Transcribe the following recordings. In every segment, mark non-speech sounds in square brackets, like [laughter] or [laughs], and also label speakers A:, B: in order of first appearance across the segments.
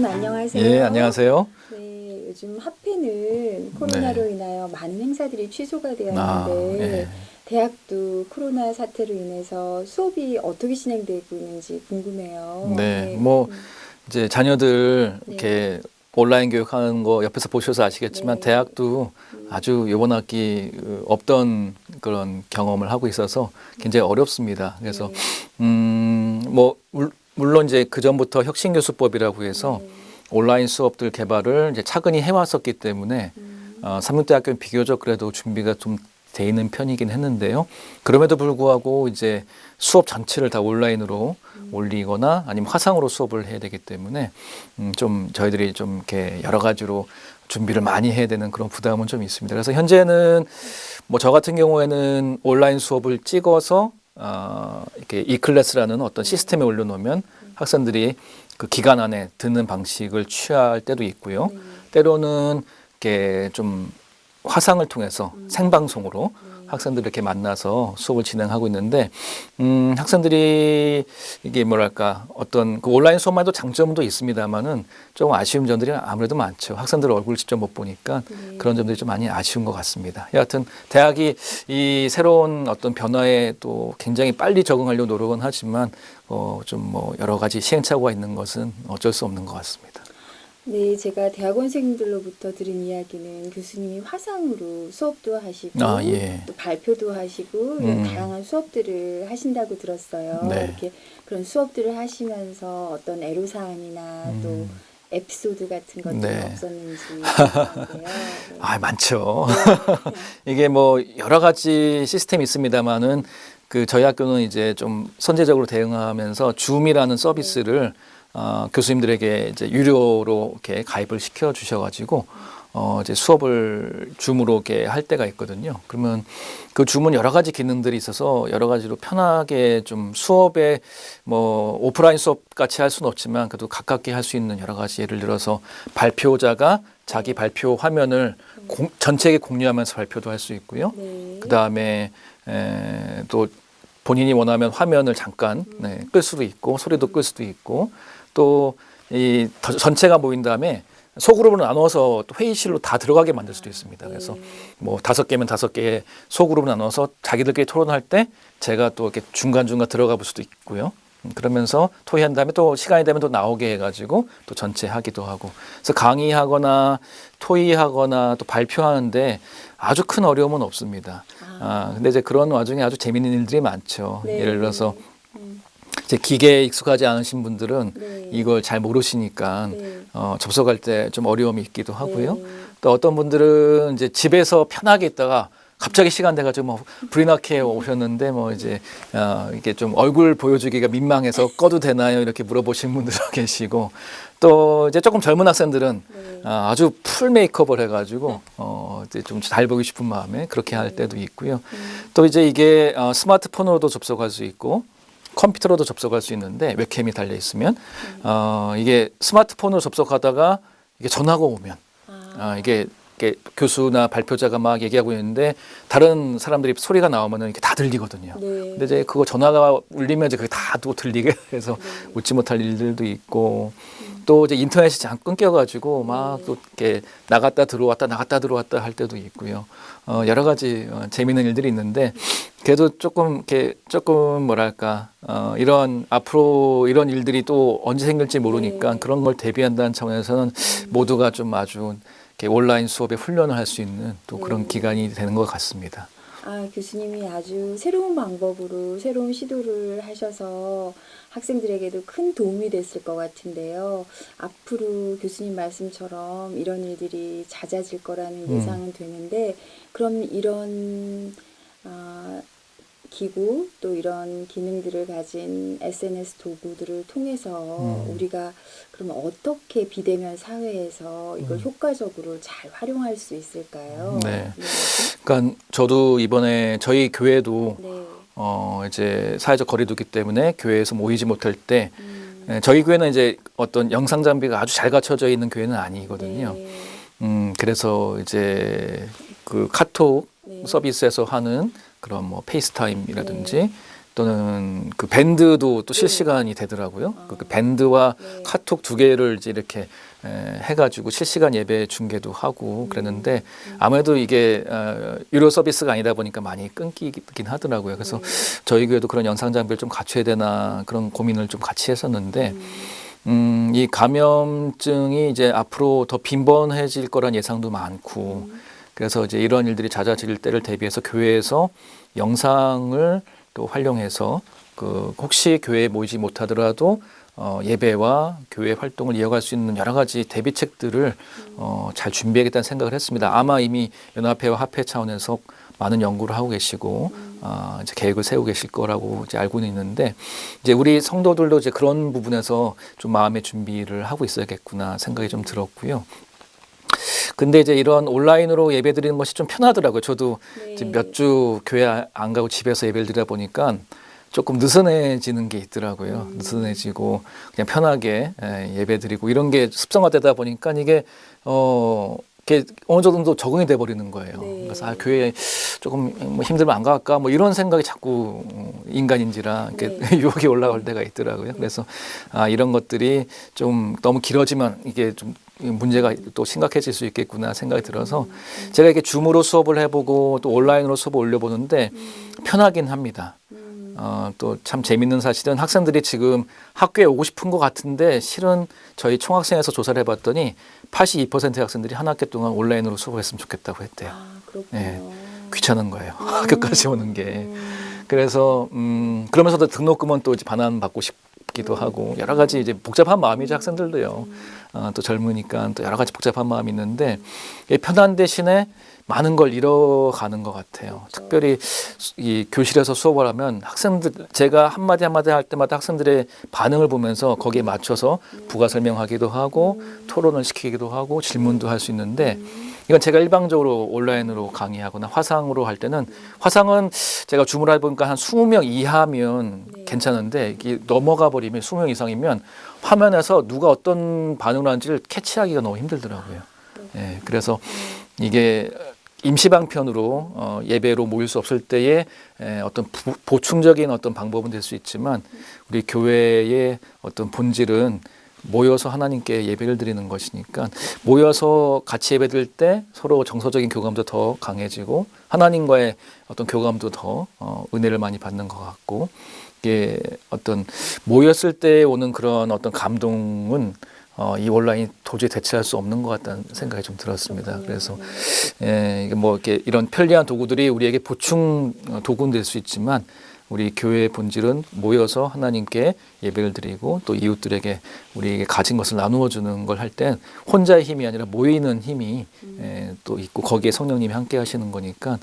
A: 교수님 안녕하세요.
B: 예, 안녕하세요.
A: 네, 요즘 합회는 코로나로 인하여 많은 행사들이 취소가
B: 네. 아, 예.
A: 대학도 코로나 사태로 인해서 수업이 어떻게 진행되고 있는지 궁금해요.
B: 네, 뭐
A: 음,
B: 이제 자녀들
A: 네.
B: 이렇게 온라인 교육하는 거 옆에서 보셔서 아시겠지만
A: 네.
B: 대학도
A: 음,
B: 아주 이번 학기 그 없던 그런 경험을 하고 있어서 굉장히 어렵습니다. 그래서
A: 네,
B: 음, 뭐 물- 물론 이제 그 전부터 혁신 교수법이라고 해서
A: 네,
B: 온라인 수업들 개발을 이제 차근히 해왔었기 때문에
A: 음,
B: 어, 삼육대학교는 비교적 그래도 준비가 좀 돼 있는 편이긴 했는데요. 그럼에도 불구하고 이제 수업 전체를 다 온라인으로
A: 음.
B: 올리거나 아니면 화상으로 수업을 해야 되기 때문에 음, 좀 저희들이 좀 이렇게 여러 가지로 준비를 많이 해야 되는 그런 부담은 좀 있습니다. 그래서 현재는 뭐 저 같은 경우에는 온라인 수업을 찍어서 어, 이렇게 이클래스라는 어떤 시스템에 올려놓으면 학생들이 그 기간 안에 듣는 방식을 취할 때도 있고요.
A: 네,
B: 때로는 이렇게 좀 화상을 통해서
A: 음.
B: 생방송으로
A: 네.
B: 학생들 이렇게 만나서 수업을 진행하고 있는데 음, 학생들이 이게 뭐랄까 어떤 그 온라인 수업만 해도 장점도 있습니다만은 좀 아쉬운 점들이 아무래도 많죠. 학생들 얼굴 직접 못 보니까
A: 네.
B: 그런 점들이 좀 많이 아쉬운 것 같습니다. 여하튼 대학이 이 새로운 어떤 변화에 또 굉장히 빨리 적응하려고 노력은 하지만 어, 좀 뭐 여러 가지 시행착오가 있는 것은 어쩔 수 없는 것 같습니다.
A: 네, 제가 대학원생들로부터 들은 이야기는 교수님이 화상으로 수업도 하시고
B: 아, 예.
A: 또 발표도 하시고
B: 음.
A: 다양한 수업들을 하신다고 들었어요.
B: 네.
A: 이렇게 그런 수업들을 하시면서 어떤 애로 사항이나 또
B: 음.
A: 에피소드 같은 것들이
B: 네.
A: 없었는지 [laughs] 궁금한데요. 네.
B: 아, 많죠. [laughs] 이게 뭐 여러 가지 시스템이 있습니다만은 그 저희 학교는 이제 좀 선제적으로 대응하면서 줌이라는 서비스를 어, 교수님들에게 이제 유료로 이렇게 가입을 시켜 주셔가지고 어, 이제 수업을 줌으로 이렇게 할 때가 있거든요. 그러면 그 줌은 여러 가지 기능들이 있어서 여러 가지로 편하게 좀 수업에 뭐 오프라인 수업 같이 할 수는 없지만 그래도 가깝게 할 수 있는 여러 가지 예를 들어서 발표자가 자기 발표 화면을 공, 전체에게 공유하면서 발표도 할 수 있고요.
A: 네.
B: 그 다음에 또 본인이 원하면 화면을 잠깐 네, 끌 수도 있고 소리도 끌 수도 있고 또 이 전체가 모인 다음에 소그룹으로 나눠서 또 회의실로 다 들어가게 만들 수도 있습니다. 그래서
A: 네.
B: 뭐 다섯 개면 다섯 개의 소그룹으로 나눠서 자기들끼리 토론할 때 제가 또 이렇게 중간중간 들어가 볼 수도 있고요. 음, 그러면서 토의한 다음에 또 시간이 되면 또 나오게 해가지고 또 전체 하기도 하고 그래서 강의하거나 토의하거나 또 발표하는데 아주 큰 어려움은 없습니다. 아, 근데 이제 그런 와중에 아주 재미있는 일들이 많죠.
A: 네.
B: 예를 들어서
A: 음,
B: 이제 기계에 익숙하지 않으신 분들은
A: 네.
B: 이걸 잘 모르시니까
A: 네.
B: 어, 접속할 때 좀 어려움이 있기도 하고요.
A: 네.
B: 또 어떤 분들은 이제 집에서 편하게 있다가 갑자기 시간 돼가지고 뭐 나게 오셨는데 뭐 이제 어, 이게 좀 얼굴 보여주기가 민망해서 꺼도 되나요 이렇게 물어보신 분들도 [laughs] 계시고 또 이제 조금 젊은 학생들은
A: 네.
B: 아, 아주 풀 메이크업을 해가지고 어, 이제 좀 잘 보이고 싶은 마음에 그렇게 할 때도 있고요.
A: 음,
B: 또 이제 이게 어, 스마트폰으로도 접속할 수 있고 컴퓨터로도 접속할 수 있는데 웹캠이 달려 있으면 어, 이게 스마트폰으로 접속하다가 이게 전화가 오면
A: 아,
B: 아, 이게, 이게 교수나 발표자가 막 얘기하고 있는데 다른 사람들이 소리가 나오면은 이게 다 들리거든요.
A: 네.
B: 근데 이제 그거 전화가 울리면 이제 그게 다 또 들리게 [laughs] 해서
A: 네.
B: 웃지 못할 일들도 있고 또 이제 인터넷이 잠깐 끊겨가지고 막
A: 네.
B: 또 이렇게 나갔다 들어왔다 나갔다 들어왔다 할 때도 있고요. 어, 여러 가지 어, 재미있는 일들이 있는데 그래도 조금 이렇게 조금 뭐랄까 어, 이런 앞으로 이런 일들이 또 언제 생길지 모르니까
A: 네.
B: 그런 걸 대비한다는 차원에서는 모두가 좀 아주 이렇게 온라인 수업에 훈련을 할 수 있는 또 그런
A: 네.
B: 기간이 되는 것 같습니다.
A: 아, 교수님이 아주 새로운 방법으로 새로운 시도를 하셔서 학생들에게도 큰 도움이 됐을 것 같은데요. 앞으로 교수님 말씀처럼 이런 일들이 잦아질 거라는
B: 음.
A: 예상은 되는데, 그럼 이런 아, 기구 또 이런 기능들을 가진 SNS 도구들을 통해서
B: 음.
A: 우리가 그럼 어떻게 비대면 사회에서 이걸
B: 음.
A: 효과적으로 잘 활용할 수 있을까요?
B: 네. 그러니까 저도 이번에 저희 교회도
A: 네.
B: 어 이제 사회적 거리두기 때문에 교회에서 모이지 못할 때
A: 음,
B: 예, 저희 교회는 이제 어떤 영상 장비가 아주 잘 갖춰져 있는 교회는 아니거든요.
A: 네.
B: 음 그래서 이제 그 카톡
A: 네.
B: 서비스에서 하는 그런 뭐 페이스타임이라든지 또는 그 밴드도 또 실시간이 되더라고요. 그- 그 밴드와
A: 네.
B: 카톡 두 개를 이제 이렇게 에, 해가지고 실시간 예배 중계도 하고 그랬는데 아무래도 이게 어, 유료 서비스가 아니다 보니까 많이 끊기긴 하더라고요. 그래서 저희 교회도 그런 영상 장비를 좀 갖춰야 되나 그런 고민을 좀 같이 했었는데 음, 이 감염증이 이제 앞으로 더 빈번해질 거란 예상도 많고 그래서 이제 이런 일들이 잦아질 때를 대비해서 교회에서 영상을 또 활용해서 그 혹시 교회에 모이지 못하더라도 어, 예배와 교회 활동을 이어갈 수 있는 여러 가지 대비책들을 어, 잘 준비하겠다는 생각을 했습니다. 아마 이미 연합회와 합회 차원에서 많은 연구를 하고 계시고 어, 이제 계획을 세우고 계실 거라고 이제 알고는 있는데 이제 우리 성도들도 이제 그런 부분에서 좀 마음의 준비를 하고 있어야겠구나 생각이 좀 들었고요. 근데 이제 이런 온라인으로 예배 드리는 것이 좀 편하더라고요. 저도
A: 네.
B: 몇 주 교회 안 가고 집에서 예배를 드리다 보니까 조금 느슨해지는 게 있더라고요.
A: 음.
B: 느슨해지고 그냥 편하게 예, 예배 드리고 이런 게 습성화되다 보니까 이게 어 이게 어느 정도 적응이 돼 버리는 거예요.
A: 네.
B: 그래서 아 교회 조금 뭐 힘들면 안 갈까 뭐 이런 생각이 자꾸 어, 인간인지라 이렇게
A: 네. [laughs]
B: 유혹이 올라올 때가 있더라고요. 그래서 아 이런 것들이 좀 너무 길어지면 이게 좀 문제가 또 심각해질 수 있겠구나 생각이 들어서 제가 이렇게 줌으로 수업을 해보고 또 온라인으로 수업을 올려보는데 편하긴 합니다.
A: 음,
B: 어, 또 참 재밌는 사실은 학생들이 지금 학교에 오고 싶은 것 같은데 실은 저희 총학생에서 조사를 해봤더니 82%의 학생들이 한 학기 동안 온라인으로 수업을 했으면 좋겠다고 했대요.
A: 아.
B: 네. 귀찮은 거예요. 학교까지 오는 게.
A: 음,
B: 그래서 음 그러면서도 등록금은 또 이제 반환 받고 싶기도 하고 여러 가지 이제 복잡한 마음이죠 학생들도요. 어, 또 젊으니까 또 여러 가지 복잡한 마음이 있는데 이 편한 대신에 많은 걸 잃어가는 것 같아요. 특별히 수- 이 교실에서 수업을 하면 학생들 제가 한 마디 한 마디 할 때마다 학생들의 반응을 보면서 거기에 맞춰서 부가 설명하기도 하고 토론을 시키기도 하고 질문도 할 수 있는데 이건 제가 일방적으로 온라인으로 강의하거나 화상으로 할 때는 화상은 제가 줌을 해보니까 한 20명 이하면
A: 네.
B: 괜찮은데 이게 넘어가 버리면 20명 이상이면 화면에서 누가 어떤 반응을 하는지를 캐치하기가 너무 힘들더라고요. 예, 그래서 이게 임시방편으로 어, 예배로 모일 수 없을 때에 에, 어떤 부, 보충적인 어떤 방법은 될 수 있지만 우리 교회의 어떤 본질은 모여서 하나님께 예배를 드리는 것이니까 모여서 같이 예배 드릴 때 서로 정서적인 교감도 더 강해지고 하나님과의 어떤 교감도 더 어, 은혜를 많이 받는 것 같고 이게 어떤 모였을 때 오는 그런 어떤 감동은 어, 이 온라인이 도저히 대체할 수 없는 것 같다는 생각이 좀 들었습니다. 그래서 예, 뭐 이렇게 이런 편리한 도구들이 우리에게 보충 어, 도구는 될 수 있지만 우리 교회의 본질은 모여서 하나님께 예배를 드리고 또 이웃들에게 우리에게 가진 것을 나누어 주는 걸할때 혼자의 힘이 아니라 모이는 힘이 예, 또 있고 거기에 성령님이 함께 하시는 거니까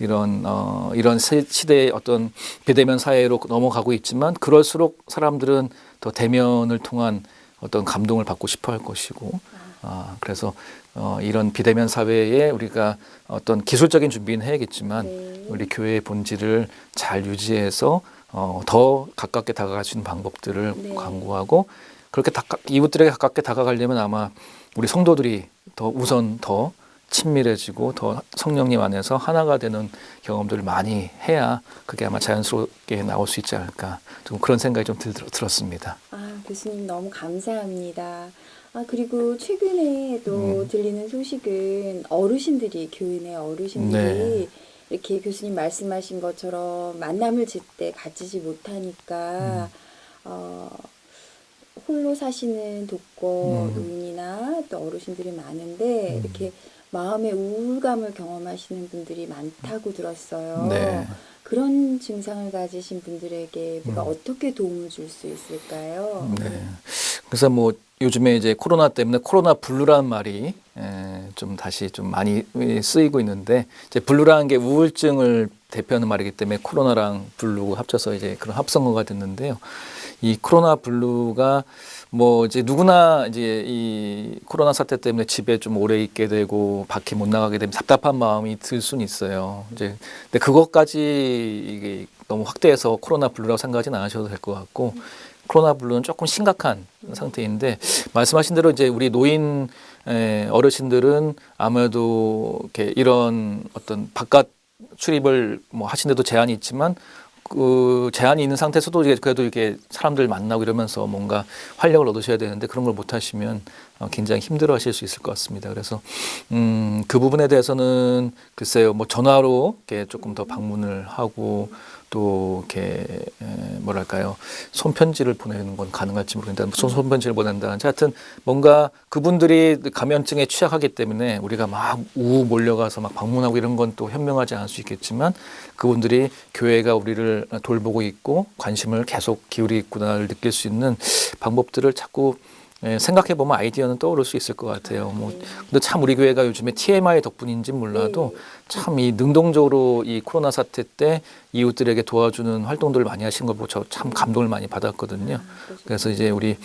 B: 이런 어, 이런 세- 시대의 어떤 비대면 사회로 넘어가고 있지만 그럴수록 사람들은 더 대면을 통한 어떤 감동을 받고 싶어 할 것이고 아, 그래서 어, 이런 비대면 사회에 우리가 어떤 기술적인 준비는 해야겠지만
A: 네.
B: 우리 교회의 본질을 잘 유지해서 어, 더 가깝게 다가갈 수 있는 방법들을
A: 네.
B: 강구하고 그렇게 다가, 이웃들에게 가깝게 다가가려면 아마 우리 성도들이 더 우선 더 친밀해지고 더 성령님 안에서 하나가 되는 경험들을 많이 해야 그게 아마 자연스럽게 나올 수 있지 않을까 좀 그런 생각이 좀 들, 들었습니다.
A: 아, 교수님 너무 감사합니다. 아, 그리고 최근에 또
B: 음.
A: 들리는 소식은 어르신들이, 교인의 어르신들이
B: 네.
A: 이렇게 교수님 말씀하신 것처럼 만남을 제때 가지지 못하니까, 어, 홀로 사시는 독거
B: 음.
A: 노인이나 또 어르신들이 많은데,
B: 음.
A: 이렇게 마음의 우울감을 경험하시는 분들이 많다고 들었어요.
B: 네.
A: 그런 증상을 가지신 분들에게 우리가
B: 음.
A: 어떻게 도움을 줄 수 있을까요?
B: 네. 그래서 뭐 요즘에 이제 코로나 때문에 코로나 블루라는 말이 에, 좀 다시 좀 많이 쓰이고 있는데 이제 블루라는 게 우울증을 대표하는 말이기 때문에 코로나랑 블루 합쳐서 이제 그런 합성어가 됐는데요. 이 코로나 블루가 뭐 이제 누구나 이제 이 코로나 사태 때문에 집에 좀 오래 있게 되고 밖에 못 나가게 되면 답답한 마음이 들 수는 있어요. 이제 근데 그것까지 이게 너무 확대해서 코로나 블루라고 생각하지는 않으셔도 될 것 같고 코로나 블루는 조금 심각한 상태인데 말씀하신 대로 이제 우리 노인 에, 어르신들은 아무래도 이렇게 이런 어떤 바깥 출입을 뭐 하신데도 제한이 있지만 그 제한이 있는 상태에서도 그래도 이렇게 사람들 만나고 이러면서 뭔가 활력을 얻으셔야 되는데 그런 걸 못 하시면 어, 굉장히 힘들어 하실 수 있을 것 같습니다. 그래서 음, 그 부분에 대해서는 글쎄요, 뭐 전화로 이렇게 조금 더 방문을 하고 또 이렇게 에, 뭐랄까요? 손편지를 보내는 건 가능할지 모르겠는데 손 손편지를 보낸다든지 하여튼 뭔가 그분들이 감염증에 취약하기 때문에 우리가 막 우우 몰려가서 막 방문하고 이런 건 또 현명하지 않을 수 있겠지만 그분들이 교회가 우리를 돌보고 있고 관심을 계속 기울이고 있구나를 느낄 수 있는 방법들을 자꾸 예, 생각해 보면 아이디어는 떠오를 수 있을 것 같아요. 뭐 근데 참 우리 교회가 요즘에 TMI 덕분인지 몰라도 참 이 능동적으로 이 코로나 사태 때 이웃들에게 도와주는 활동들을 많이 하신 걸 보고 저 참 감동을 많이 받았거든요. 그래서 이제 우리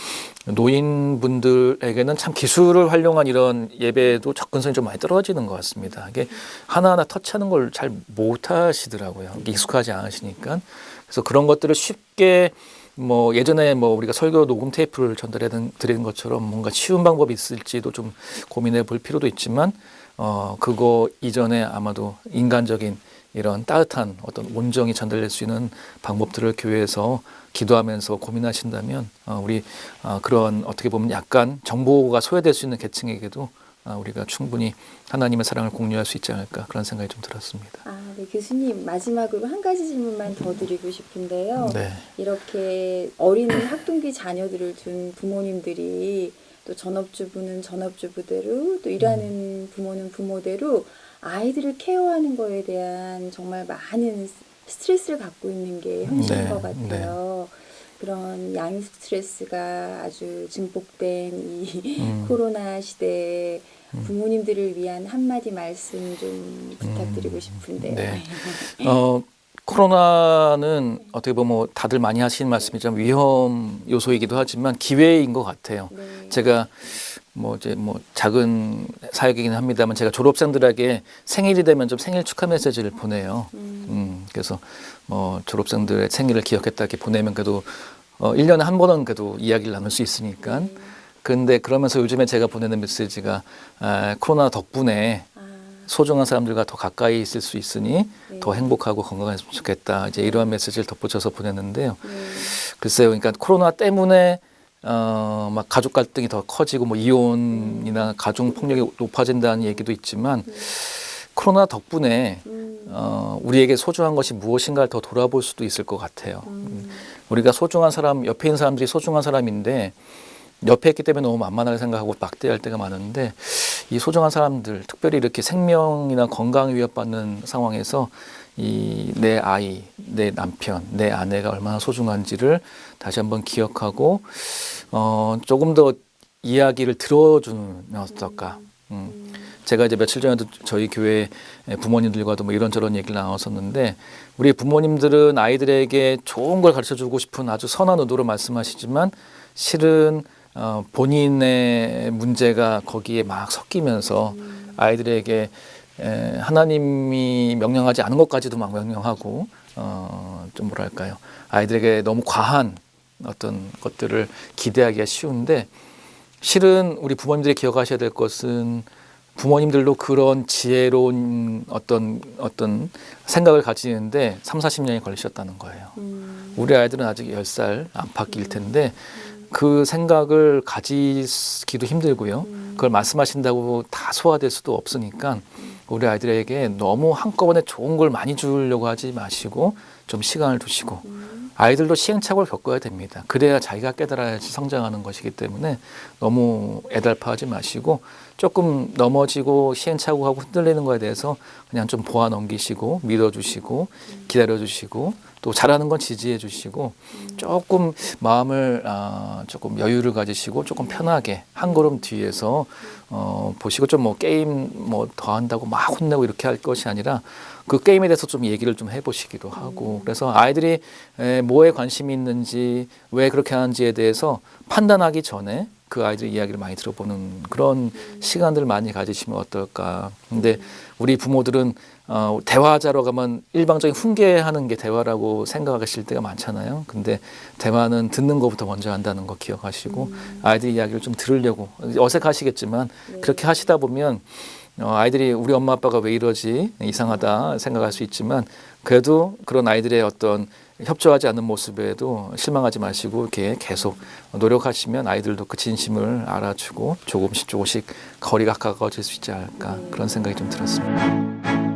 B: 노인분들에게는 참 기술을 활용한 이런 예배도 접근성이 좀 많이 떨어지는 것 같습니다. 이게 하나하나 터치하는 걸 잘 못하시더라고요. 익숙하지 않으시니까. 그래서 그런 것들을 쉽게 뭐 예전에 뭐 우리가 설교 녹음 테이프를 전달해 드리는 것처럼 뭔가 쉬운 방법이 있을지도 좀 고민해 볼 필요도 있지만 어 그거 이전에 아마도 인간적인 이런 따뜻한 어떤 온정이 전달될 수 있는 방법들을 교회에서 기도하면서 고민하신다면 어 우리 어 그런 어떻게 보면 약간 정보가 소외될 수 있는 계층에게도 아, 우리가 충분히 하나님의 사랑을 공유할 수 있지 않을까 그런 생각이 좀 들었습니다.
A: 아, 네, 교수님 마지막으로 한 가지 질문만 더 드리고 싶은데요.
B: 네.
A: 이렇게 어린 학동기 자녀들을 둔 부모님들이 또 전업주부는 전업주부대로 또 일하는 부모는 부모대로 아이들을 케어하는 거에 대한 정말 많은 스트레스를 갖고 있는 게 현실인
B: 네,
A: 것 같아요. 그런 양육 스트레스가 아주 증폭된 이
B: 음. [laughs]
A: 코로나 시대에 부모님들을 위한 한마디 말씀 좀 부탁드리고 싶은데요.
B: 네. [laughs] 어, 코로나는 어떻게 보면 뭐 다들 많이 하시는 말씀이지만 위험 요소이기도 하지만 기회인 것 같아요.
A: 네.
B: 제가 뭐 이제 뭐 작은 사역이긴 합니다만 제가 졸업생들에게 생일이 되면 좀 생일 축하 메시지를 보내요.
A: 음.
B: 음, 그래서 뭐 졸업생들의 생일을 기억했다 이렇게 보내면 그래도 어, 1년에 한 번은 그래도 이야기를 나눌 수 있으니까.
A: 음.
B: 근데 그러면서 요즘에 제가 보내는 메시지가 아, 코로나 덕분에
A: 아,
B: 소중한 사람들과 더 가까이 있을 수 있으니
A: 네.
B: 더 행복하고 건강했으면 좋겠다. 이제 이러한 메시지를 덧붙여서 보냈는데요.
A: 네.
B: 글쎄요, 그러니까 코로나 때문에 어, 막 가족 갈등이 더 커지고 뭐 이혼이나 가족 폭력이 높아진다는 얘기도 있지만 코로나 덕분에
A: 음.
B: 어, 우리에게 소중한 것이 무엇인가를 더 돌아볼 수도 있을 것 같아요.
A: 음.
B: 우리가 소중한 사람, 옆에 있는 사람들이 소중한 사람인데 옆에 있기 때문에 너무 만만하게 생각하고 막대할 때가 많은데 이 소중한 사람들, 특별히 이렇게 생명이나 건강을 위협받는 상황에서 이 내 아이, 내 남편, 내 아내가 얼마나 소중한지를 다시 한번 기억하고 어, 조금 더 이야기를 들어주면 어떨까. 음. 제가 이제 며칠 전에도 저희 교회 부모님들과도 뭐 이런저런 얘기를 나눴었는데 우리 부모님들은 아이들에게 좋은 걸 가르쳐 주고 싶은 아주 선한 의도로 말씀하시지만 실은 어, 본인의 문제가 거기에 막 섞이면서 아이들에게 에, 하나님이 명령하지 않은 것까지도 막 명령하고 어, 좀 뭐랄까요. 아이들에게 너무 과한 어떤 것들을 기대하기가 쉬운데 실은 우리 부모님들이 기억하셔야 될 것은 부모님들도 그런 지혜로운 어떤 어떤 생각을 가지는데 3, 40년이 걸리셨다는 거예요.
A: 음.
B: 우리 아이들은 아직 10살 안팎일 텐데 그 생각을 가지기도 힘들고요. 그걸 말씀하신다고 다 소화될 수도 없으니까 우리 아이들에게 너무 한꺼번에 좋은 걸 많이 주려고 하지 마시고 좀 시간을 두시고 아이들도 시행착오를 겪어야 됩니다. 그래야 자기가 깨달아야지 성장하는 것이기 때문에 너무 애달파하지 마시고 조금 넘어지고 시행착오하고 흔들리는 거에 대해서 그냥 좀 보아 넘기시고 믿어주시고 기다려주시고 또 잘하는 건 지지해 주시고 조금 마음을 아, 조금 여유를 가지시고 조금 편하게 한 걸음 뒤에서 어, 보시고 좀 뭐 게임 뭐 더 한다고 막 혼내고 이렇게 할 것이 아니라 그 게임에 대해서 좀 얘기를 좀 해보시기도 하고 그래서 아이들이 에, 뭐에 관심이 있는지 왜 그렇게 하는지에 대해서 판단하기 전에 그 아이들 이야기를 많이 들어보는 그런 시간들을 많이 가지시면 어떨까. 근데 우리 부모들은 어, 대화하자러 가면 일방적인 훈계하는 게 대화라고 생각하실 때가 많잖아요. 근데 대화는 듣는 것부터 먼저 한다는 거 기억하시고 아이들 이야기를 좀 들으려고 어색하시겠지만 그렇게 하시다 보면 어, 아이들이 우리 엄마 아빠가 왜 이러지 이상하다 생각할 수 있지만 그래도 그런 아이들의 어떤 협조하지 않는 모습에도 실망하지 마시고 이렇게 계속 노력하시면 아이들도 그 진심을 알아주고 조금씩 조금씩 거리가 가까워질 수 있지 않을까 그런 생각이 좀 들었습니다.